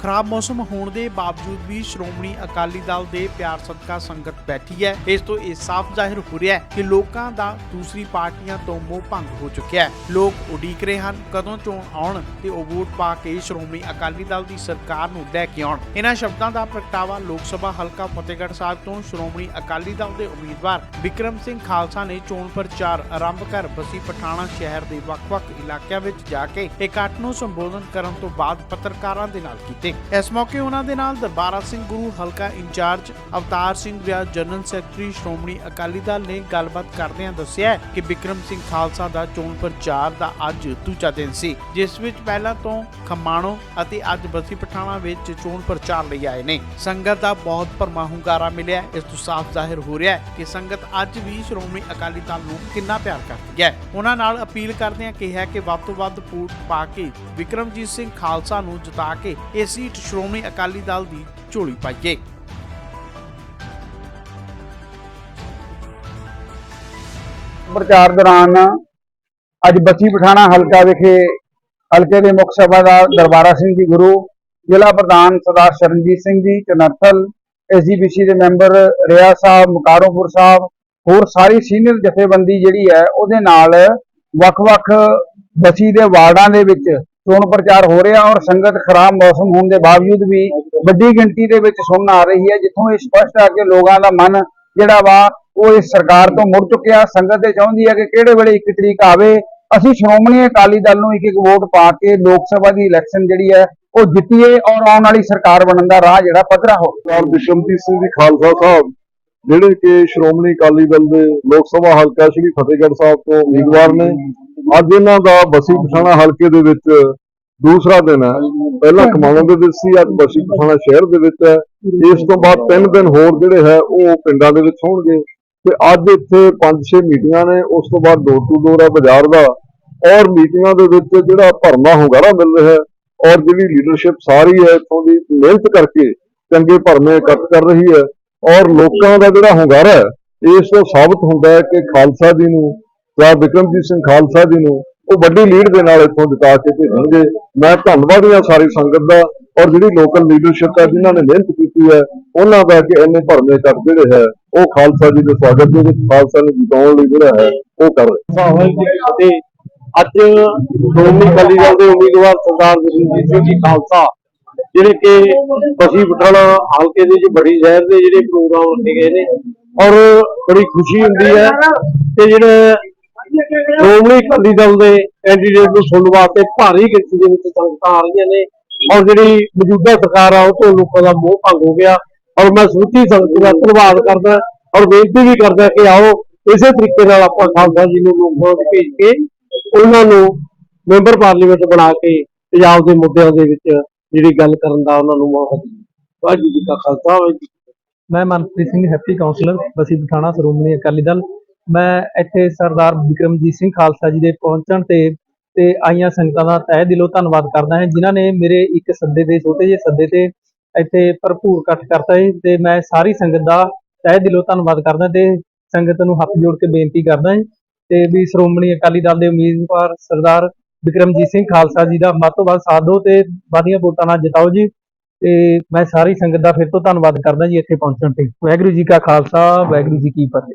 ਖਰਾਬ ਮੌਸਮ ਹੋਣ ਦੇ ਬਾਵਜੂਦ ਵੀ ਸ਼੍ਰੋਮਣੀ ਅਕਾਲੀ ਦਲ ਦੇ ਪਿਆਰ ਸਦਕਾ ਸੰਗਤ ਬੈਠੀ ਹੈ। ਇਸ ਤੋਂ ਇਹ ਸਾਫ਼ ਜ਼ਾਹਿਰ ਹੋ ਰਿਹਾ ਹੈ ਕਿ ਲੋਕਾਂ ਦਾ ਦੂਸਰੀ ਪਾਰਟੀਆਂ ਤੋਂ ਮੋਹ ਭੰਗ ਹੋ ਚੁੱਕਿਆ ਹੈ। ਲੋਕ ਉਡੀਕ ਰਹੇ ਹਨ, ਕਦੋਂ ਚੋਣ ਆਉਣ ਤੇ ਉਹ ਵੋਟ ਪਾ ਕੇ ਸ਼੍ਰੋਮਣੀ ਅਕਾਲੀ ਦਲ ਦੀ ਸਰਕਾਰ ਨੂੰ ਲੈ ਕੇ ਆਉਣ। ਇਹਨਾਂ ਸ਼ਬਦਾਂ ਦਾ ਪ੍ਰਗਟਾਵਾ ਲੋਕ ਸਭਾ ਹਲਕਾ ਫਤਿਹਗੜ੍ਹ ਸਾਹਿਬ ਤੋਂ ਸ਼੍ਰੋਮਣੀ ਅਕਾਲੀ ਦਲ ਦੇ ਉਮੀਦਵਾਰ ਵਿਕਰਮ ਸਿੰਘ ਖਾਲਸਾ ਨੇ ਚੋਣ ਪ੍ਰਚਾਰ ਆਰੰਭ ਕਰ ਬਸੀ ਪਠਾਣਾ ਸ਼ਹਿਰ ਦੇ ਵੱਖ-ਵੱਖ ਇਲਾਕਿਆਂ ਵਿੱਚ ਜਾ ਕੇ ਇਕੱਠ ਨੂੰ ਸੰਬੋਧਨ ਕਰਨ ਤੋਂ ਬਾਅਦ ਪੱਤਰਕਾਰਾਂ ਦੇ ਨਾਲ ਕੀਤੇ। ਇਸ ਮੌਕੇ ਉਹਨਾਂ ਦੇ ਨਾਲ ਦਰਬਾਰਾ ਸਿੰਘ ਗੁਰੂ ਹਲਕਾ in charge Avtar Singh Vyas general secretary Shiromani Akali Dal ਨੇ ਗੱਲਬਾਤ ਕਰਦਿਆਂ ਦੱਸਿਆ ਕਿ ਵਿਕਰਮ ਸਿੰਘ ਖਾਲਸਾ ਦਾ ਚੋਣ ਪ੍ਰਚਾਰ ਦਾ ਅੱਜ ਦੂਜਾ ਦਿਨ ਸੀ, ਜਿਸ ਵਿੱਚ ਪਹਿਲਾਂ ਤੋਂ ਖਮਾਣੋ ਅਤੇ ਅੱਜ ਬਸੀ ਪਠਾਣਾ ਵਿੱਚ ਚੋਣ ਪ੍ਰਚਾਰ ਲਈ ਆਏ ਨੇ। ਸੰਗਤ ਦਾ ਬਹੁਤ ਭਰਮਾ ਹੁੰਗਾਰਾ ਮਿਲਿਆ। ਇਸ ਤੋਂ ਸਾਫ਼ ਜ਼ਾਹਿਰ ਹੋ ਰਿਹਾ ਹੈ ਕਿ ਸੰਗਤ ਅੱਜ ਵੀ ਸ਼੍ਰੋਮਣੀ ਅਕਾਲੀ ਦਲ ਨੂੰ ਕਿੰਨਾ ਪਿਆਰ ਕਰਦੀ ਹੈ। ਉਹਨਾਂ ਨਾਲ ਅਪੀਲ ਕਰਦਿਆਂ ਕਿਹਾ ਕਿ ਵੱਧ ਤੋਂ ਵੱਧ ਵੋਟ ਪਾ ਕੇ ਵਿਕਰਮਜੀਤ ਸਿੰਘ ਖਾਲਸਾ ਨੂੰ ਜਿਤਾ ਕੇ ਇਸ ਸੀਟ ਸ਼੍ਰੋਮਣੀ ਅਕਾਲੀ ਦਲ ਦੀ ਝੋਲੀ ਪਾਈਏ। ਪ੍ਰਚਾਰ ਦੌਰਾਨ ਅੱਜ ਬੱਚੀ ਪਠਾਣਾ ਹਲਕਾ ਵਿਖੇ ਹਲਕੇ ਦੇ ਮੁੱਖ ਸਭਾਦਾਰ ਦਰਬਾਰਾ ਸਿੰਘ ਜੀ ਗੁਰੂ, ਜ਼ਿਲ੍ਹਾ ਪ੍ਰਧਾਨ ਸਰਦਾਰ ਸ਼ਰਨਜੀਤ ਸਿੰਘ ਜੀ ਚਨਰਥਲ ਐਸਜੀਪੀਸੀ ਦੇ ਮੈਂਬਰ ਰਿਆ ਸਾਹਿਬ, ਮੁਕਾਰੋਂਪੁਰ ਸਾਹਿਬ, ਹੋਰ ਸਾਰੀ ਸੀਨੀਅਰ ਜਥੇਬੰਦੀ ਜਿਹੜੀ ਹੈ, ਉਹਦੇ ਨਾਲ ਵੱਖ-ਵੱਖ ਬਸੀ ਦੇ ਵਾਰਡਾਂ ਦੇ ਵਿੱਚ ਚੋਣ ਪ੍ਰਚਾਰ ਹੋ ਰਿਹਾ ਔਰ ਸੰਗਤ ਖਰਾਬ ਮੌਸਮ ਹੋਣ ਦੇ ਬਾਵਜੂਦ ਵੀ ਵੱਡੀ ਗਿਣਤੀ ਦੇ ਵਿੱਚ ਸੁਣਨ ਆ ਰਹੀ ਹੈ, ਜਿੱਥੋਂ ਇਹ ਸਪਸ਼ਟ ਆ ਕਿ ਲੋਕਾਂ ਦਾ ਮਨ ਜਿਹੜਾ ਵਾ, ਉਹ ਇਸ ਸਰਕਾਰ ਤੋਂ ਮੁੜ ਚੁੱਕਿਆ। ਸੰਗਤ ਇਹ ਚਾਹੁੰਦੀ ਹੈ ਕਿ ਕਿਹੜੇ ਵੇਲੇ ਇੱਕ ਤਰੀਕ ਆਵੇ। ਅਸੀਂ ਸ਼੍ਰੋਮਣੀ ਅਕਾਲੀ ਦਲ ਨੂੰ ਇੱਕ ਇੱਕ ਵੋਟ ਪਾ ਕੇ ਲੋਕ ਸਭਾ ਦੀ ਇਲੈਕਸ਼ਨ ਜਿਹੜੀ ਹੈ, ਉਹ ਜਿੱਤੀਏ ਔਰ ਆਉਣ ਵਾਲੀ ਸਰਕਾਰ ਬਣਨ ਦਾ ਰਾਹ ਜਿਹੜਾ ਪੱਧਰਾ ਹੋਵੇ। ਸਰਦਾਰ ਬਿਸ਼ਮਜੀਤ ਸਿੰਘ ਜੀ ਖਾਲਸਾ ਸਾਹਿਬ, ਜਿਹੜੇ ਕਿ ਸ਼੍ਰੋਮਣੀ ਅਕਾਲੀ ਦਲ ਦੇ ਲੋਕ ਸਭਾ ਹਲਕਾ ਸ਼੍ਰੀ ਫਤਿਹਗੜ੍ਹ ਸਾਹਿਬ ਤੋਂ ਉਮੀਦਵਾਰ ਨੇ ਅੱਜ ਇਹਨਾਂ ਦਾ ਬਸੀ ਪਠਾਣਾ ਹਲਕੇ ਦੇ ਵਿੱਚ ਦੂਸਰਾ ਦਿਨ ਹੈ। ਪਹਿਲਾਂ ਖਮਾਣੋਂ ਦੇ ਵਿੱਚ ਸੀ ਅੱਜ ਬਸੀ ਪਠਾਣਾ ਸ਼ਹਿਰ ਦੇ ਵਿੱਚ ਹੈ। ਇਸ ਤੋਂ ਬਾਅਦ ਤਿੰਨ ਦਿਨ ਹੋਰ ਜਿਹੜੇ ਹੈ ਉਹ ਪਿੰਡਾਂ ਦੇ ਵਿੱਚ ਹੋਣਗੇ। ਤੇ ਅੱਜ ਇੱਥੇ 5-6 ਮੀਟਿੰਗਾਂ ਨੇ ਉਸ ਤੋਂ ਬਾਅਦ ਡੋਰ ਟੂ ਡੋਰ ਹੈ ਬਾਜ਼ਾਰ ਦਾ। ਔਰ ਮੀਟਿੰਗਾਂ ਦੇ ਵਿੱਚ ਜਿਹੜਾ ਭਰਮਾ ਹੁੰਗਾਰਾ ਮਿਲ ਰਿਹਾ ਹੈ। ਔਰ ਜਿਹੜੀ ਲੀਡਰਸ਼ਿਪ ਸਾਰੀ ਹੈ ਇੱਥੋਂ ਦੀ ਮਿਹਨਤ ਕਰਕੇ ਚੰਗੇ ਭਰਮੇ ਇਕੱਠ ਕਰ ਰਹੀ ਹੈ। ਔਰ ਲੋਕਾਂ ਦਾ ਜਿਹੜਾ ਹੁੰਗਾਰਾ ਹੈ ਇਸ ਤੋਂ ਸਾਬਤ ਹੁੰਦਾ ਹੈ ਕਿ ਖਾਲਸਾ ਜੀ ਨੂੰ ਜਾਂ ਵਿਕਰਮਜੀਤ ਸਿੰਘ ਖਾਲਸਾ ਜੀ ਨੂੰ ਉਹ ਵੱਡੀ ਲੀਡ ਦੇ ਨਾਲ ਇੱਥੋਂ ਜਿਤਾ ਕੇ ਭੇਜਣਗੇ। ਮੈਂ ਧੰਨਵਾਦ ਹਾਂ ਸਾਰੀ ਸੰਗਤ ਦਾ ਔਰ ਜਿਹੜੀ ਲੋਕਲ ਲੀਡਰਸ਼ਿਪ ਹੈ, ਜਿਨ੍ਹਾਂ ਨੇ ਮਿਹਨਤ ਕੀਤੀ ਹੈ, ਉਹਨਾਂ ਦਾ ਕਿ ਇੰਨੇ ਭਰਮੇ ਇਕੱਠ ਜਿਹੜੇ ਹੈ। ਉਹ ਖਾਲਸਾ ਜੀ ਦੇ ਸਵਾਗਤ ਦੇ ਵਿੱਚ ਖਾਲਸਾ ਨੂੰ ਜਿਤਾਉਣ ਲਈ ਜਿਹੜਾ ਹੈ, ਉਹ ਕਰ ਰਹੇ। ਅੱਜ ਸ਼੍ਰੋਮਣੀ ਅਕਾਲੀ ਦਲ ਦੇ ਉਮੀਦਵਾਰ ਸਰਦਾਰ ਜਗਜੀਤ ਸਿੰਘ ਜੀ ਖਾਲਸਾ, ਜਿਹੜੇ ਕਿ ਬਸੀ ਪਠਾਣਾ ਹਲਕੇ ਦੇ ਵਿੱਚ ਬੜੀ ਸ਼ਹਿਰ ਦੇ ਜਿਹੜੇ ਪ੍ਰੋਗਰਾਮ ਰੱਖੇ ਗਏ ਨੇ ਔਰ ਬੜੀ ਖੁਸ਼ੀ ਹੁੰਦੀ ਹੈ ਕਿ ਜਿਹੜੇ ਸ਼੍ਰੋਮਣੀ ਅਕਾਲੀ ਦਲ ਦੇ ਕੈਂਡੀਡੇਟ ਨੂੰ ਸੁਣਨ ਵਾਸਤੇ ਭਾਰੀ ਗਿਣਤੀ ਦੇ ਵਿੱਚ ਸੰਗਤਾਂ ਆ ਰਹੀਆਂ ਨੇ। ਔਰ ਜਿਹੜੀ ਮੌਜੂਦਾ ਸਰਕਾਰ ਆ, ਉਹ ਤੋਂ ਲੋਕਾਂ ਦਾ ਮੋਹ ਭੰਗ ਹੋ ਗਿਆ। ਔਰ ਮੈਂ ਸਮੁੱਚੀ ਸੰਗਤ ਦਾ ਧੰਨਵਾਦ ਕਰਦਾ ਔਰ ਬੇਨਤੀ ਵੀ ਕਰਦਾ ਕਿ ਆਓ, ਇਸੇ ਤਰੀਕੇ ਨਾਲ ਆਪਾਂ ਖਾਲਸਾ ਜੀ ਨੂੰ ਲੋਕ ਸਭਾ 'ਚ ਭੇਜ ਕੇ ਉਹਨਾਂ ਨੂੰ ਮੈਂਬਰ ਪਾਰਲੀਮੈਂਟ ਬਣਾ ਕੇ ਪੰਜਾਬ ਦੇ ਮੁੱਦਿਆਂ ਦੇ ਵਿੱਚ ਜਿਹੜੀ ਗੱਲ ਕਰਨ ਦਾ ਉਹਨਾਂ ਨੂੰ ਮੌਕਾ ਦਈਏ ਵਾਹਿਗੁਰੂ ਜੀ ਕਾ ਖਾਲਸਾ ਮੈਂ ਮਨਪ੍ਰੀਤ ਸਿੰਘ ਹੈਪੀ ਕਾਉਂਸਲਰ ਬਸੀ ਪਠਾਣਾ ਸ਼੍ਰੋਮਣੀ ਅਕਾਲੀ ਦਲ। ਮੈਂ ਇੱਥੇ ਸਰਦਾਰ ਵਿਕਰਮਜੀਤ ਸਿੰਘ ਖਾਲਸਾ ਜੀ ਦੇ ਪਹੁੰਚਣ ਤੇ ਤੇ ਆਈਆਂ ਸੰਗਤਾਂ ਦਾ ਤਹਿ ਦਿਲੋਂ ਧੰਨਵਾਦ ਕਰਦਾ ਹਾਂ, ਜਿਨ੍ਹਾਂ ਨੇ ਮੇਰੇ ਇੱਕ ਸੱਦੇ ਦੇ ਛੋਟੇ ਜਿਹੇ ਸੱਦੇ ਤੇ ਇੱਥੇ ਭਰਪੂਰ ਇਕੱਠ ਕਰਤਾ ਹੈ ਤੇ ਮੈਂ ਸਾਰੀ ਸੰਗਤ ਦਾ ਤਹਿ ਦਿਲੋਂ ਧੰਨਵਾਦ ਕਰਦਾ ਤੇ ਸੰਗਤ ਨੂੰ ਹੱਥ ਜੋੜ ਕੇ ਬੇਨਤੀ ਕਰਦਾ ਹਾਂ ਤੇ ਵੀ ਸ਼੍ਰੋਮਣੀ ਅਕਾਲੀ ਦਲ ਦੇ ਉਮੀਦਵਾਰ ਸਰਦਾਰ ਵਿਕਰਮਜੀਤ ਸਿੰਘ ਖਾਲਸਾ ਜੀ ਦਾ ਵੱਧ ਤੋਂ ਵੱਧ ਸਾਥ ਦਿਓ ਤੇ ਵਧੀਆਂ ਵੋਟਾਂ ਨਾਲ ਜਿਤਾਓ ਜੀ। ਤੇ ਮੈਂ ਸਾਰੀ ਸੰਗਤ ਦਾ ਫਿਰ ਤੋਂ ਧੰਨਵਾਦ ਕਰਦਾ ਜੀ ਇੱਥੇ ਪਹੁੰਚਣ ਤੇ। ਵਾਹਿਗੁਰੂ ਜੀ ਕਾ ਖਾਲਸਾ, ਵਾਹਿਗੁਰੂ ਜੀ ਕੀ ਫਤਿਹ।